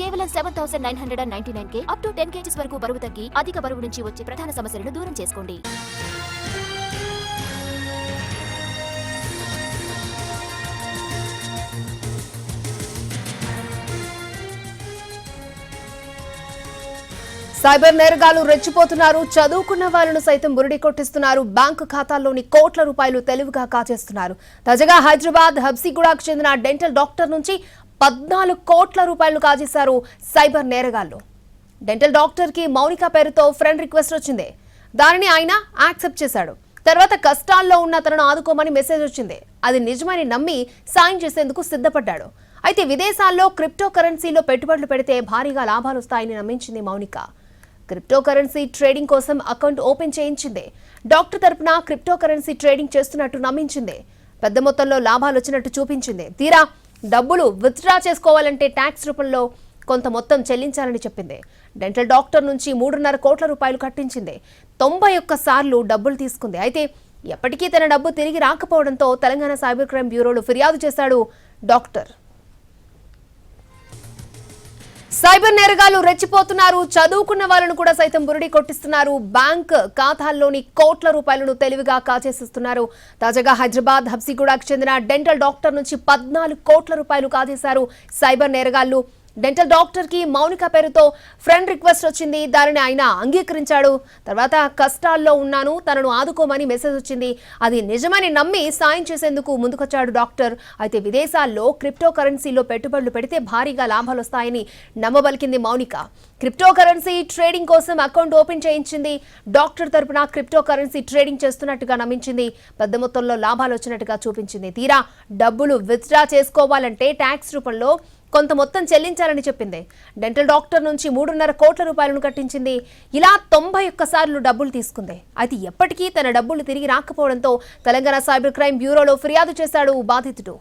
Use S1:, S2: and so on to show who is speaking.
S1: కేవలం seven thousand nine hundred and ninety nine K up to ten kgs వరకు బరువు తగ్గి అధిక బరువు నుంచి వచ్చే ప్రధాన సమస్యలను దూరం చేసుకోండి.
S2: సైబర్ నేరగాలు రెచ్చిపోతున్నారు. చదువుకున్న వాళ్ళను సైతం బురిడి కొట్టిస్తున్నారు. బ్యాంకు ఖాతాల్లోని కోట్ల రూపాయలు తెలివిగా కాచేస్తున్నారు తాజాగా హైదరాబాద్ హబ్సిగూడకు చెందిన డెంటల్ డాక్టర్ నుంచి పద్నాలుగు కోట్ల రూపాయలు కాజేశారు సైబర్ నేరగాళ్ళు డెంటల్ డాక్టర్కి మౌనిక పేరుతో ఫ్రెండ్ రిక్వెస్ట్ వచ్చింది. దానిని ఆయన యాక్సెప్ట్ చేశాడు. తర్వాత కష్టాల్లో ఉన్న తనను ఆదుకోమని మెసేజ్ వచ్చింది. అది నిజమని నమ్మి సాయం చేసేందుకు సిద్ధపడ్డాడు. అయితే విదేశాల్లో క్రిప్టో కరెన్సీలో పెట్టుబడులు పెడితే భారీగా లాభాలు వస్తాయని నమ్మించింది మౌనిక. క్రిప్టో కరెన్సీ ట్రేడింగ్ కోసం అకౌంట్ ఓపెన్ చేయించింది. డాక్టర్ తరపున క్రిప్టో కరెన్సీ ట్రేడింగ్ చేస్తున్నట్టు నమ్మించింది. పెద్ద మొత్తంలో లాభాలు వచ్చినట్టు చూపించింది. తీరా డబ్బులు విత్డ్రా చేసుకోవాలంటే ట్యాక్స్ రూపంలో కొంత మొత్తం చెల్లించాలని చెప్పింది. డెంటల్ డాక్టర్ నుంచి మూడున్నర కోట్ల రూపాయలు కట్టించింది. తొంభై ఒక్క సార్లు డబ్బులు తీసుకుంది. అయితే ఎప్పటికీ తన డబ్బు తిరిగి రాకపోవడంతో తెలంగాణ సైబర్ క్రైమ్ బ్యూరోలో ఫిర్యాదు చేశాడు డాక్టర్. సైబర్ నేరగాళ్ళు రెచ్చిపోతున్నారు. చదువుకున్న వాళ్ళను కూడా సైతం బురిడి కొట్టిస్తున్నారు. బ్యాంక్ ఖాతాల్లోని కోట్ల రూపాయలను తెలివిగా కాజేసిస్తున్నారు. తాజాగా హైదరాబాద్ హబ్సిగూడకు చెందిన డెంటల్ డాక్టర్ నుంచి పద్నాలుగు కోట్ల రూపాయలు కాజేశారు సైబర్ నేరగాళ్ళు. డెంటల్ డాక్టర్కి మౌనిక పేరుతో ఫ్రెండ్ రిక్వెస్ట్ వచ్చింది. దానిని ఆయన అంగీకరించాడు. తర్వాత కష్టాల్లో ఉన్నాను తనను ఆదుకోమని మెసేజ్ వచ్చింది. అది నిజమని నమ్మి సాయం చేసేందుకు ముందుకొచ్చాడు డాక్టర్. అయితే విదేశాల్లో క్రిప్టో కరెన్సీలో పెట్టుబడులు పెడితే భారీగా లాభాలు వస్తాయని నమ్మబలికింది మౌనిక. క్రిప్టో కరెన్సీ ట్రేడింగ్ కోసం అకౌంట్ ఓపెన్ చేయించింది. డాక్టర్ తరపున క్రిప్టో కరెన్సీ ట్రేడింగ్ చేస్తున్నట్టుగా నమ్మించింది. పెద్ద మొత్తంలో లాభాలు వచ్చినట్టుగా చూపించింది. తీరా డబ్బులు విత్డ్రా చేసుకోవాలంటే ట్యాక్స్ రూపంలో కొంత మొత్తం చెల్లించాలని చెప్పింది. డెంటల్ డాక్టర్ నుంచి మూడున్నర కోట్ల రూపాయలను కట్టించింది. ఇలా తొంభై ఒక్కసార్లు డబ్బులు తీసుకుంది. అయితే ఎప్పటికీ తన డబ్బులు తిరిగి రాకపోవడంతో తెలంగాణ సైబర్ క్రైమ్ బ్యూరోలో ఫిర్యాదు చేశాడు బాధితుడు.